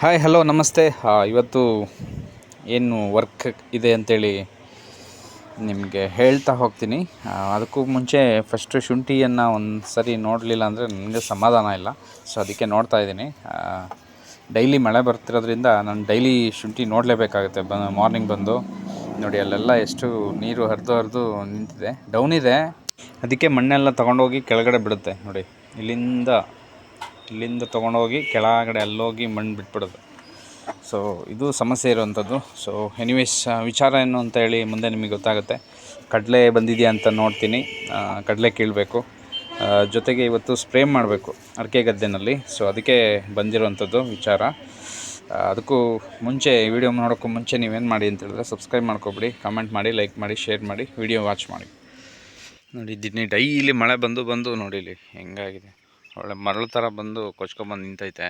Hi hello ನಮಸ್ತೆ. ಇವತ್ತು ಏನು ವರ್ಕ್ ಇದೆ ಅಂತೇಳಿ ನಿಮಗೆ ಹೇಳ್ತಾ ಹೋಗ್ತೀನಿ. ಅದಕ್ಕೂ ಮುಂಚೆ ಫಸ್ಟು ಶುಂಠಿಯನ್ನು ಒಂದು ಸರಿ ನೋಡಲಿಲ್ಲ ಅಂದರೆ ನನಗೆ ಸಮಾಧಾನ ಇಲ್ಲ. ಸೊ ಅದಕ್ಕೆ ನೋಡ್ತಾ ಇದ್ದೀನಿ. ಡೈಲಿ ಮಳೆ ಬರ್ತಿರೋದ್ರಿಂದ ನಾನು ಡೈಲಿ ಶುಂಠಿ ನೋಡಲೇಬೇಕಾಗುತ್ತೆ. ಬ ಮಾರ್ನಿಂಗ್ ಬಂದು ನೋಡಿ, ಅಲ್ಲೆಲ್ಲ ಎಷ್ಟು ನೀರು ಹರಿದು ಹರಿದು ನಿಂತಿದೆ. ಡೌನ್ ಇದೆ. ಅದಕ್ಕೆ ಮಣ್ಣೆಲ್ಲ ತೊಗೊಂಡೋಗಿ ಕೆಳಗಡೆ ಬಿಡುತ್ತೆ. ನೋಡಿ, ಇಲ್ಲಿಂದ ಇಲ್ಲಿಂದ ತೊಗೊಂಡೋಗಿ ಕೆಳಗಡೆ ಅಲ್ಲೋಗಿ ಮಣ್ಣು ಬಿಟ್ಬಿಡೋದು. ಸೊ ಇದು ಸಮಸ್ಯೆ ಇರುವಂಥದ್ದು. ಸೊ ಎನಿವೇಸ್ ವಿಚಾರ ಏನು ಅಂತ ಹೇಳಿ ಮುಂದೆ ನಿಮಗೆ ಗೊತ್ತಾಗುತ್ತೆ. ಕಡಲೆ ಬಂದಿದೆಯಾ ಅಂತ ನೋಡ್ತೀನಿ. ಕಡಲೆ ಕೀಳಬೇಕು. ಜೊತೆಗೆ ಇವತ್ತು ಸ್ಪ್ರೇ ಮಾಡಬೇಕು ಅಡಿಕೆ ಗದ್ದೆನಲ್ಲಿ. ಸೊ ಅದಕ್ಕೆ ಬಂದಿರುವಂಥದ್ದು ವಿಚಾರ. ಅದಕ್ಕೂ ಮುಂಚೆ ವಿಡಿಯೋ ನೋಡೋಕ್ಕೂ ಮುಂಚೆ ನೀವೇನು ಮಾಡಿ ಅಂತ ಹೇಳಿದ್ರೆ ಸಬ್ಸ್ಕ್ರೈಬ್ ಮಾಡ್ಕೊಬಿಡಿ ಕಮೆಂಟ್ ಮಾಡಿ ಲೈಕ್ ಮಾಡಿ ಶೇರ್ ಮಾಡಿ ವಿಡಿಯೋ ವಾಚ್ ಮಾಡಿ. ನೋಡಿ ದಿನ ಡೈಲಿ ಮಳೆ ಬಂದು ಬಂದು ನೋಡಿ ಇಲ್ಲಿ ಹೆಂಗಾಗಿದೆ. ಒಳ್ಳೆ ಮರಳು ಥರ ಬಂದು ಕೊಚ್ಕೊಂಬಂದು ನಿಂತೈತೆ.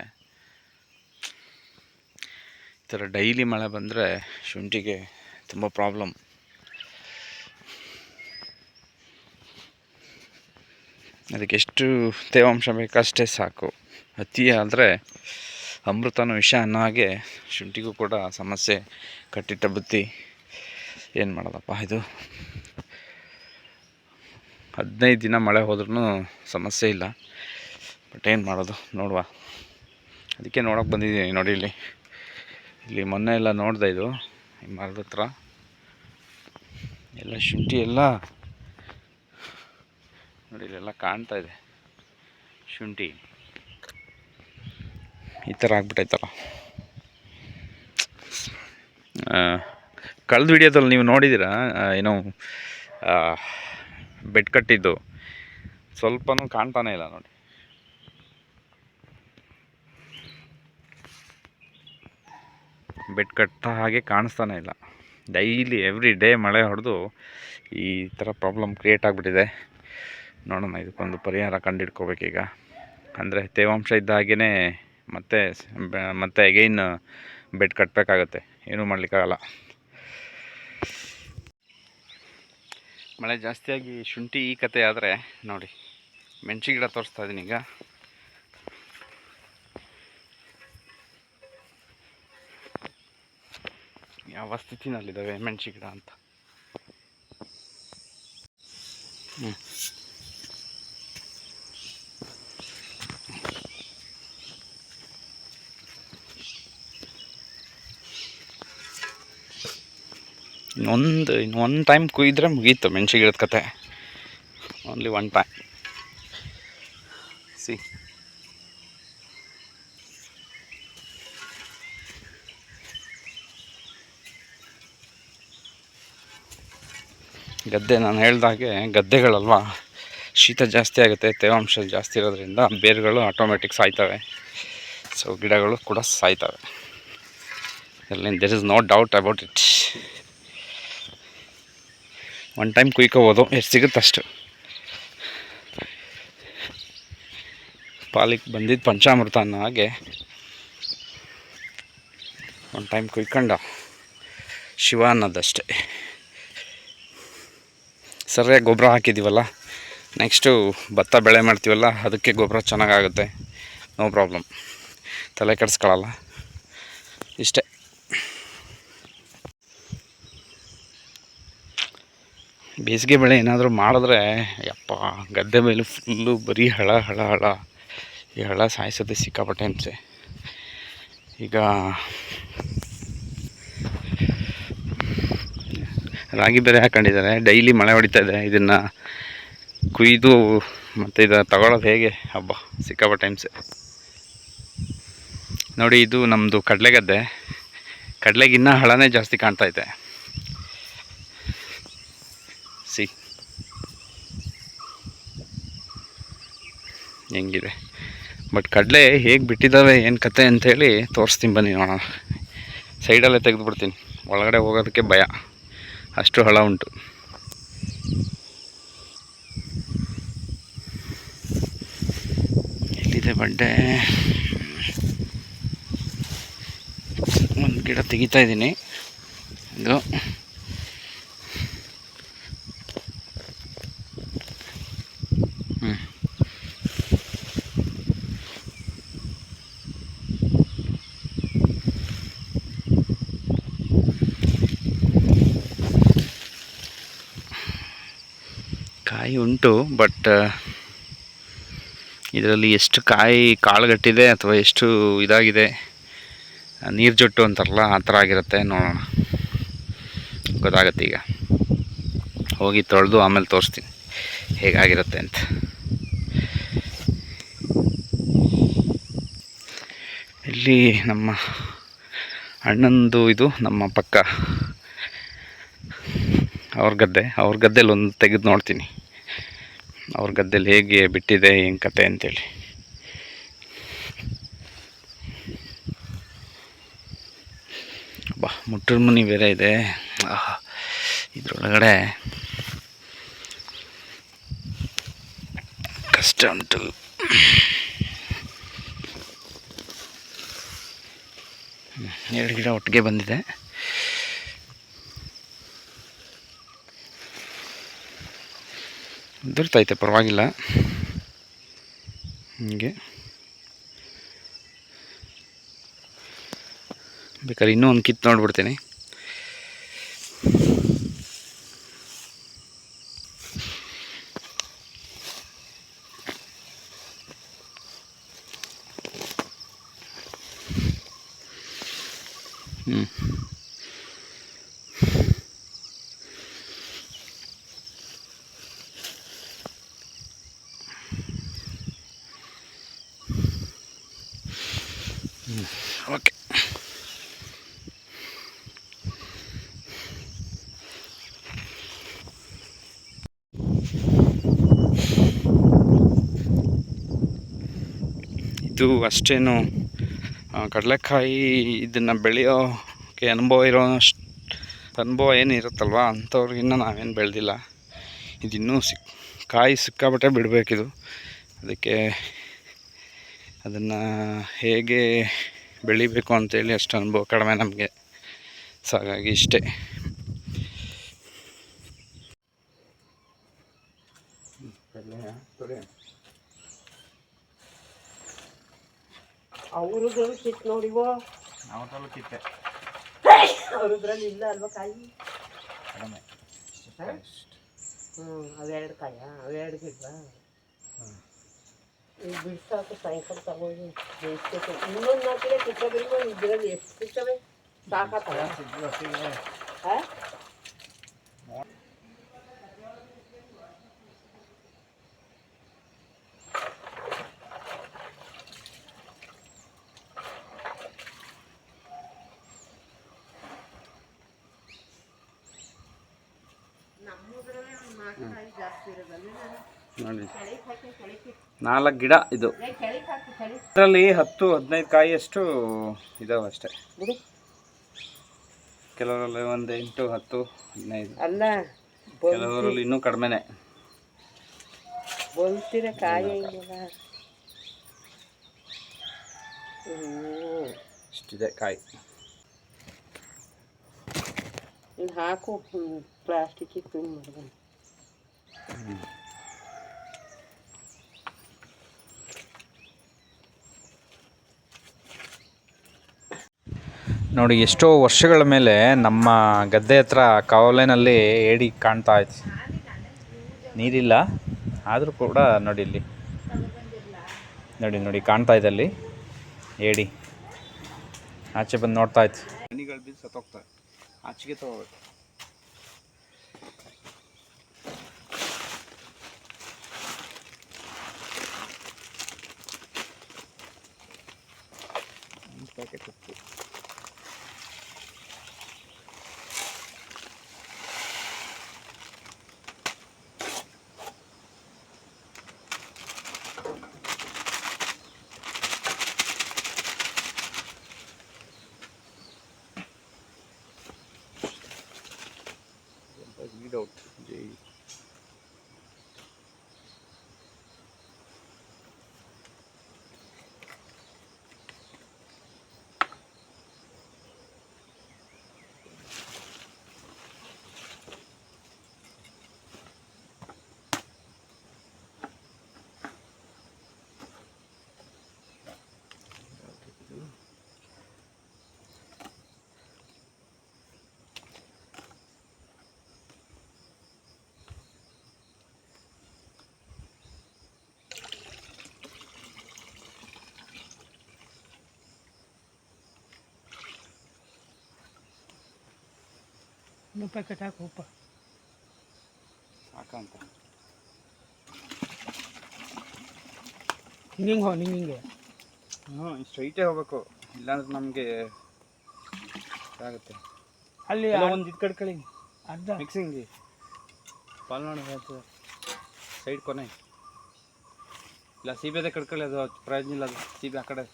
ಈ ಥರ ಡೈಲಿ ಮಳೆ ಬಂದರೆ ಶುಂಠಿಗೆ ತುಂಬ ಪ್ರಾಬ್ಲಮ್ ಅದಕ್ಕೆ ಎಷ್ಟು ತೇವಾಂಶ ಬೇಕಷ್ಟೇ ಸಾಕು. ಅತಿ ಆದರೆ ಅಮೃತನೂ ವಿಷ ಅನ್ನೋ ಹಾಗೆ ಶುಂಠಿಗೂ ಕೂಡ ಸಮಸ್ಯೆ ಕಟ್ಟಿಟ್ಟ ಬುತ್ತಿ ಏನು ಮಾಡೋದಪ್ಪ ಇದು? ಹದಿನೈದು ದಿನ ಮಳೆ ಹೋದ್ರೂ ಸಮಸ್ಯೆ ಇಲ್ಲ. ಬಟ್ ಏನು ಮಾಡೋದು, ನೋಡುವ. ಅದಕ್ಕೆ ನೋಡೋಕೆ ಬಂದಿದ್ದೀನಿ ನೋಡಿ ಇಲ್ಲಿ. ಇಲ್ಲಿ ಮೊನ್ನೆ ಎಲ್ಲ ನೋಡ್ದೆ ಇದು, ಈ ಮರದ ಹತ್ರ. ಎಲ್ಲ ಶುಂಠಿ ಎಲ್ಲ ನೋಡಿ, ಇಲ್ಲೆಲ್ಲ ಕಾಣ್ತಾ ಇದೆ. ಶುಂಠಿ. ಈ ಥರ ಆಗ್ಬಿಟ್ಟೈತಲ್ಲ ಕಳೆದ ವಿಡಿಯೋದಲ್ಲಿ ನೀವು ನೋಡಿದ್ದೀರಾ? ಏನೋ ಬೆಡ್ ಕಟ್ಟಿದ್ದು. ಸ್ವಲ್ಪನೂ ಕಾಣ್ತಾನೆ ಇಲ್ಲ ನೋಡಿ. ಬೆಡ್ ಕಟ್ಟ ಹಾಗೆ ಕಾಣಿಸ್ತಾನೆ ಇಲ್ಲ. ಡೈಲಿ ಎವ್ರಿ ಡೇ ಮಳೆ ಹೊಡೆದು ಈ ಥರ ಪ್ರಾಬ್ಲಮ್ ಕ್ರಿಯೇಟ್ ಆಗಿಬಿಟ್ಟಿದೆ. ನೋಡೋಣ, ಇದಕ್ಕೊಂದು ಪರಿಹಾರ ಕಂಡುಹಿಡ್ಕೋಬೇಕೀಗ ಅಂದರೆ ತೇವಾಂಶ ಇದ್ದ ಹಾಗೆಯೇ ಮತ್ತೆ ಮತ್ತೆ ಅಗೈನ್ ಬೆಡ್ ಕಟ್ಟಬೇಕಾಗತ್ತೆ ಏನೂ ಮಾಡಲಿಕ್ಕಾಗಲ್ಲ. ಮಳೆ ಜಾಸ್ತಿಯಾಗಿ ಶುಂಠಿ ಈ ಕತೆ ಆದರೆ ನೋಡಿ ಮೆಣಸಿ ಗಿಡ ತೋರಿಸ್ತಾ ಇದ್ದೀನಿ ಈಗ. ಯಾವ ಸ್ಥಿತಿನಲ್ಲಿದ್ದಾವೆ ಮೆಣಸಿ ಗಿಡ ಅಂತ. ಹ್ಞೂ ಇನ್ನೊಂದು ಇನ್ನು ಒನ್ ಟೈಮ್ ಕುಯ್ದ್ರೆ ಮುಗೀತು ಮೆಣಸಿ ಗಿಡದ ಕತೆ. ಓನ್ಲಿ ಒನ್ ಟೈಮ್ ಸಿ ಗದ್ದೆ, ನಾನು ಹೇಳ್ದಾಗೆ ಗದ್ದೆಗಳಲ್ವಾ, ಶೀತ ಜಾಸ್ತಿ ಆಗುತ್ತೆ, ತೇವಾಂಶ ಜಾಸ್ತಿ ಇರೋದ್ರಿಂದ ಬೇರುಗಳು ಆಟೋಮೆಟಿಕ್ ಸಾಯ್ತವೆ. ಸೊ ಗಿಡಗಳು ಕೂಡ ಸಾಯ್ತವೆ. ಎಲ್ಲಿ there is no doubt about it one time ಕುಯ್ಕೋಬೋದು, ಎಷ್ಟು ಸಿಗುತ್ತೆ ಅಷ್ಟು. ಪಾಲಿಗೆ ಬಂದಿದ್ದು ಪಂಚಾಮೃತ ಅನ್ನೋ ಹಾಗೆ ಒನ್ ಟೈಮ್ ಕುಯ್ಕೊಂಡ, ಶಿವ ಅನ್ನೋದಷ್ಟೇ. ಸರಿಯಾಗಿ ಗೊಬ್ಬರ ಹಾಕಿದ್ದೀವಲ್ಲ ನೆಕ್ಸ್ಟು ಭತ್ತ ಬೆಳೆ ಮಾಡ್ತೀವಲ್ಲ, ಅದಕ್ಕೆ ಗೊಬ್ಬರ ಚೆನ್ನಾಗಾಗುತ್ತೆ. ನೋ ಪ್ರಾಬ್ಲಮ್ ತಲೆ ಕೆಡಿಸ್ಕೊಳ್ಳಲ್ಲ ಇಷ್ಟೇ. ಬೇಸಿಗೆ ಬೆಳೆ ಏನಾದರೂ ಮಾಡಿದ್ರೆ, ಯಪ್ಪ, ಗದ್ದೆ ಮೇಲೆ ಫುಲ್ಲು ಬರೀ ಹಳ ಹಳ ಹಳ. ಈ ಹಳ ಸಾಯಿಸೋದೇ ಸಿಕ್ಕಾಪಟ್ಟೆ ಅನಿಸೆ. ಈಗ ರಾಗಿ ಬೇರೆ ಹಾಕೊಂಡಿದ್ದಾರೆ. ಡೈಲಿ ಮಳೆ ಹೊಡಿತಾ ಇದೆ. ಇದನ್ನು ಕುಯ್ದು ಮತ್ತು ಇದು ತಗೊಳ್ಳೋದು ಹೇಗೆ? ಹಬ್ಬ, ಸಿಕ್ಕಾಪಟ್ಟೆ ಟೈಮ್ಸ್ ನೋಡಿ, ಇದು ನಮ್ಮದು ಕಡಲೆಗದ್ದೆ. ಗದ್ದೆ ಕಡಲೆಗಿನ್ನ ಹಳನೇ ಜಾಸ್ತಿ ಕಾಣ್ತಾ ಇದೆ. ಸಿ. ಹೆಂಗಿದೆ? ಬಟ್ ಕಡಲೆ ಹೇಗೆ ಬಿಟ್ಟಿದ್ದಾವೆ ಏನು ಕತೆ ಅಂಥೇಳಿ ತೋರಿಸ್ತೀನಿ ಬನ್ನಿ ನೋಡೋಣ. ಸೈಡಲ್ಲೇ ತೆಗೆದುಬಿಡ್ತೀನಿ. ಒಳಗಡೆ ಹೋಗೋದಕ್ಕೆ ಭಯ. ಅಷ್ಟು ಹಳ ಉಂಟು. ಎಲ್ಲಿದೆ ಬಡ್ಡೆ ಒಂದು ಗಿಡ ತೆಗಿತಾ ಇದ್ದೀನಿ. ಇದು ಹ್ಞೂ ಕಾಯಿ ಉಂಟು ಬಟ್ ಇದರಲ್ಲಿ ಎಷ್ಟು ಕಾಯಿ ಕಾಳುಗಟ್ಟಿದೆ ಅಥವಾ ಎಷ್ಟು ಇದಾಗಿದೆ ನೀರು ಜೊಟ್ಟು ಅಂತಾರಲ್ಲ, ಆ ಥರ ಆಗಿರುತ್ತೆ, ನೋಡೋಣ. ಗೊತ್ತಾಗತ್ತೆ ಈಗ. ಹೋಗಿ ತೊಳೆದು ಆಮೇಲೆ ತೋರಿಸ್ತೀನಿ, ಹೇಗಾಗಿರುತ್ತೆ ಅಂತ. ಇಲ್ಲಿ ನಮ್ಮ ಅಣ್ಣಂದು ಇದು, ನಮ್ಮ ಪಕ್ಕ, ಅವ್ರ ಗದ್ದೆ, ಅವ್ರ ಗದ್ದೆಲಿ ಒಂದು ತೆಗೆದು ನೋಡ್ತೀನಿ. ಅವ್ರ ಗದ್ದೆಲಿ ಹೇಗೆ ಬಿಟ್ಟಿದೆ ಏನು ಕತೆ ಅಂತೇಳಿ. ಬಾ, ಮುಟ್ಟರ ಮನಿ ಬೇರೆ ಇದೆ. ಇದ್ರೊಳಗಡೆ ಕಷ್ಟ ಉಂಟು. ಎರಡು ಗಿಡ ಒಟ್ಟಿಗೆ ಬಂದಿದೆ. ಉದುರ್ತೈತೆ ಪರವಾಗಿಲ್ಲ. ಹೀಗೆ. ಬೇಕಾದ್ರೆ ಇನ್ನೂ ಒಂದು ಕಿತ್ತು ನೋಡ್ಬಿಡ್ತೀನಿ ಹ್ಞೂ ಓಕೆ. ಇದು ಅಷ್ಟೇನು ಕಡಲೆಕಾಯಿ ಇದನ್ನು ಬೆಳೆಯೋಕ್ಕೆ ಅನುಭವ ಇರೋ ಅಷ್ಟು, ಅನುಭವ ಏನು ಇರುತ್ತಲ್ವ? ಅಂಥವ್ರಿಗಿನ್ನ ನಾವೇನು ಬೆಳೆದಿಲ್ಲ. ಇದಿನ್ನೂ ಸಿಕ್, ಕಾಯಿ ಸಿಕ್ಕಾಪಟ್ಟೆ ಬಿಡಬೇಕಿದು. ಅದಕ್ಕೆ ಅದನ್ನು ಹೇಗೆ ಬೆಳಿಬೇಕು ಅಂತೇಳಿ ಅಷ್ಟು ಅನುಭವ ಕಡಿಮೆ ನಮಗೆ. ಸೊ ಹಾಗಾಗಿ ಇಷ್ಟೇ. ಅವ್ರದ್ದು ಕಿತ್ ನೋಡಿವೋ ಕಿತ್ತೆ. ಅವ್ರದ್ರಲ್ಲಿ ಇಲ್ಲ ಅಲ್ವಾ ಕಾಯಿ? ಕಡಿಮೆ. ಹ್ಞೂ ಅವೆರಡು ಕಾಯ? ಅವೆರಡು ಗಿಡ ಈಗ ಬಿಡ್ಸಾಕು ಸಾಯಂಕಾಲ ತಗೊಂಡು ಬೇಯಿಸ್ಬೇಕು ಇನ್ನೊಂದು ನಾಲ್ಕಿದೆ ಕಿತ್ತಬೇಕು ಇದರಲ್ಲಿ ಎಷ್ಟು ಸಿಗ್ತವೆ ಸಾಕತ್ತವ ಹಾಂ ನಮ್ಮದ್ರಲ್ಲೇ ಒಂದು ನಾಲ್ಕು ಕಾಯಿ ಜಾಸ್ತಿ ಇರೋದಲ್ಲ ನೋಡಿ. ನಾಲ್ಕು ಗಿಡ ಇದು. ಇದರಲ್ಲಿ ಹತ್ತು ಹದಿನೈದು ಕಾಯಿಯಷ್ಟು ಇದಾವೆ ಅಷ್ಟೇ. ಕೆಲವರಲ್ಲಿ ಒಂದು ಎಂಟು ಹತ್ತು ಹದಿನೈದು. ಅಲ್ಲ ಕೆಲವರಲ್ಲಿ ಇನ್ನೂ ಕಡಿಮೆನೆ. ಬಲ್ತಿರ ಕಾಯಿ ಇಷ್ಟಿದೆ ಕಾಯಿ. ಹಾಕು ಪ್ಲಾಸ್ಟಿಕ್ ಮಾಡ್ಕೊಂಡು ನೋಡಿ, ಎಷ್ಟೋ ವರ್ಷಗಳ ಮೇಲೆ ನಮ್ಮ ಗದ್ದೆ ಹತ್ರ ಕಾವಲಿನಲ್ಲಿ ಏಡಿ ಕಾಣ್ತಾ ಇತ್ತು. ನೀರಿಲ್ಲ, ಆದರೂ ಕೂಡ ನೋಡಿ ಇಲ್ಲಿ. ನೋಡಿ ನೋಡಿ, ಕಾಣ್ತಾ ಇದೆ ಅಲ್ಲಿ ಏಡಿ. ಆಚೆ ಬಂದು ನೋಡ್ತಾ ಇತ್ತು. ಬಿದ್ದು ಆಚೆಗೆ ತಗೋಬೇಕು. ಪ್ಯಾಕೆಟ್ ಇನ್ನೂ ಪ್ಯಾಕೆಟ್ ಹಾಕು ಉಪ್ಪ. ಸಾಕಂತ. ಹಿಂಗೆ ಹೋ ನಿಂಗೆ ಹಿಂಗೆ. ಹ್ಞೂ ಸ್ಟ್ರೈಟೇ ಹೋಗ್ಬೇಕು. ಇಲ್ಲಾಂದ್ರೆ ನಮಗೆ ಆಗುತ್ತೆ ಅಲ್ಲಿ ಒಂದು ಇದು ಕಡ್ಕೊಳ್ಳಿ ಅರ್ಧ. ಮಿಕ್ಸಿಂಗ್ ಪಾಲ್ ಮಾಡಿ ಹೇಳ್ತದೆ. ಸೈಡ್ ಕೊನೆ. ಇಲ್ಲ ಸೀಬೆದೆ ಕಡ್ಕೊಳ್ಳಿ ಅದು ಪ್ರಯೋಜನ ಇಲ್ಲ ಅದು ಸೀಬೆ ಆ ಕಡೆ.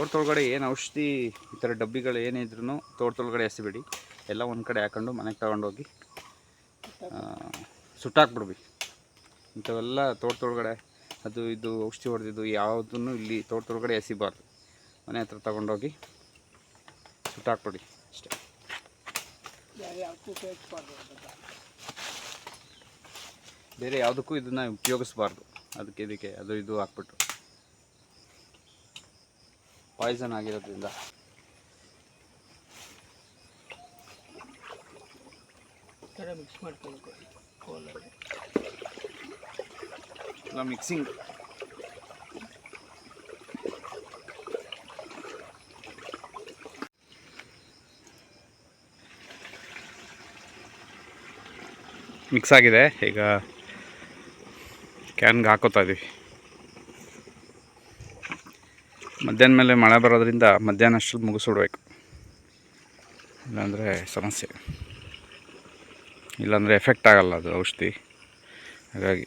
ತೋಟದೊಳಗಡೆ ಏನು ಔಷಧಿ ಈ ಥರ ಡಬ್ಬಿಗಳು ಏನಿದ್ರು ತೋಟದೊಳಗಡೆ ಎಸಿಬಿಡಿ. ಎಲ್ಲ ಒಂದು ಕಡೆ ಹಾಕೊಂಡು ಮನೆಗೆ ತಗೊಂಡೋಗಿ ಸುಟ್ಟಾಕ್ಬಿಡ್ಬಿ. ಇಂಥವೆಲ್ಲ ತೋಟದೊಳಗಡೆ, ಅದು ಇದು ಔಷಧಿ ಹೊಡೆದಿದ್ದು ಯಾವುದನ್ನು ಇಲ್ಲಿ ತೋಟದೊಳಗಡೆ ಎಸಿಬಾರ್ದು. ಮನೆ ಹತ್ರ ತಗೊಂಡೋಗಿ ಸುಟ್ಟಾಕ್ಬಿಡಿ ಅಷ್ಟೇ. ಬೇರೆ ಯಾವುದಕ್ಕೂ ಇದನ್ನು ಉಪಯೋಗಿಸ್ಬಾರ್ದು. ಅದಕ್ಕೆ ಇದಕ್ಕೆ ಅದು ಇದು ಹಾಕ್ಬಿಟ್ಟು. ಪಾಯ್ಸನ್ ಆಗಿರೋದ್ರಿಂದ. ಥರ ಮಿಕ್ಸ್ ಮಾಡ್ಕೊಳ್ಬೇಕು ಕೋಲಲ್ಲಿ. ಎಲ್ಲ ಮಿಕ್ಸಿಂಗ್ ಮಿಕ್ಸ್ ಆಗಿದೆ. ಈಗ ಕ್ಯಾನ್ಗೆ ಹಾಕೋತಾ ಇದೀವಿ. ಮಧ್ಯಾಹ್ನ ಮೇಲೆ ಮಳೆ ಬರೋದ್ರಿಂದ ಮಧ್ಯಾಹ್ನ ಅಷ್ಟೊತ್ತು ಮುಗಿಸ್ಬಿಡ್ಬೇಕು. ಇಲ್ಲಾಂದರೆ ಸಮಸ್ಯೆ. ಇಲ್ಲಾಂದರೆ ಎಫೆಕ್ಟ್ ಆಗಲ್ಲ ಅದು ಔಷಧಿ. ಹಾಗಾಗಿ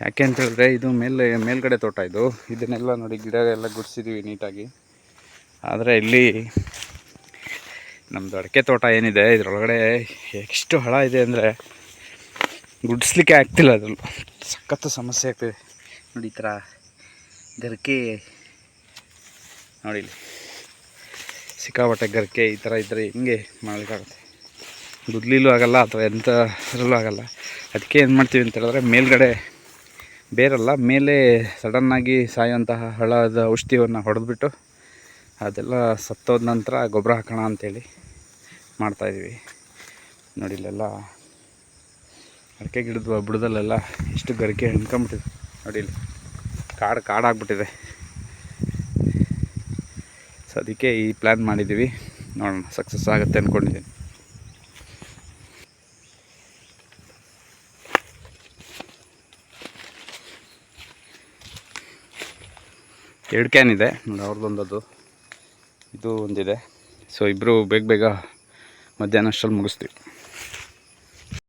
ಯಾಕೆ ಅಂತ ಹೇಳಿದ್ರೆ ಇದು ಮೇಲೆ, ಮೇಲ್ಗಡೆ ತೋಟ ಇದು. ಇದನ್ನೆಲ್ಲ ನೋಡಿ ಗಿಡ ಎಲ್ಲ ಗುಡಿಸಿದ್ದೀವಿ ನೀಟಾಗಿ. ಆದರೆ ಇಲ್ಲಿ ನಮ್ಮದು ಅಡಿಕೆ ತೋಟ ಏನಿದೆ, ಇದರೊಳಗಡೆ ಎಷ್ಟು ಹಳ ಇದೆ ಅಂದರೆ ಗುಡಿಸ್ಲಿಕ್ಕೆ ಆಗ್ತಿಲ್ಲ ಅದ್ರಲ್ಲಿ ಸಖತ್ತು ಸಮಸ್ಯೆ ಆಗ್ತಿದೆ. ನೋಡಿ ಈ ಥರ ಗರಿಕೆ ನೋಡಿ ಇಲ್ಲಿ ಸಿಕ್ಕಾಪಟ್ಟೆ ಗರಿಕೆ ಈ ಥರ ಇದ್ದರೆ ಹಿಂಗೆ ಮಾಡಲಿಕ್ಕಾಗುತ್ತೆ. ಗುದ್ಲಿಲೂ ಆಗಲ್ಲ ಅಥವಾ ಎಂಥದ್ರಲ್ಲೂ ಆಗಲ್ಲ. ಅದಕ್ಕೆ ಏನು ಮಾಡ್ತೀವಿ ಅಂತ ಹೇಳಿದ್ರೆ ಮೇಲ್ಗಡೆ ಬೇರಲ್ಲ, ಮೇಲೆ ಸಡನ್ನಾಗಿ ಸಾಯುವಂತಹ ಹಳದ ಔಷಧಿಯನ್ನು ಹೊಡೆದ್ಬಿಟ್ಟು ಅದೆಲ್ಲ ಸತ್ತೋದ ನಂತರ ಗೊಬ್ಬರ ಹಾಕೋಣ ಅಂತೇಳಿ ಮಾಡ್ತಾಯಿದ್ವಿ ನೋಡಿ ಇಲ್ಲೆಲ್ಲ ಅಡಿಕೆ ಗಿಡದ ಬುಡದಲ್ಲೆಲ್ಲ ಇಷ್ಟು ಗರಿಕೆ ಹಿಂಡ್ಕೊಂಬಿಟ್ಟಿದೆ. ನೋಡಿ ಇಲ್ಲಿ ಕಾಡು ಕಾಡಾಗ್ಬಿಟ್ಟಿದೆ. ಸೊ ಅದಕ್ಕೆ ಈ ಪ್ಲ್ಯಾನ್ ಮಾಡಿದ್ದೀವಿ. ನೋಡೋಣ ಸಕ್ಸಸ್ ಆಗುತ್ತೆ ಅಂದ್ಕೊಂಡಿದ್ದೀನಿ ಎರಡು ಕ್ಯಾನ್ ಇದೆ. ನೋಡಿ ಅವ್ರದ್ದೊಂದದು ಇದು ಒಂದಿದೆ. ಸೊ ಇಬ್ಬರು ಬೇಗ ಬೇಗ ಮಧ್ಯಾಹ್ನ ಅಷ್ಟರಲ್ಲಿ ಮುಗಿಸ್ತೀವಿ.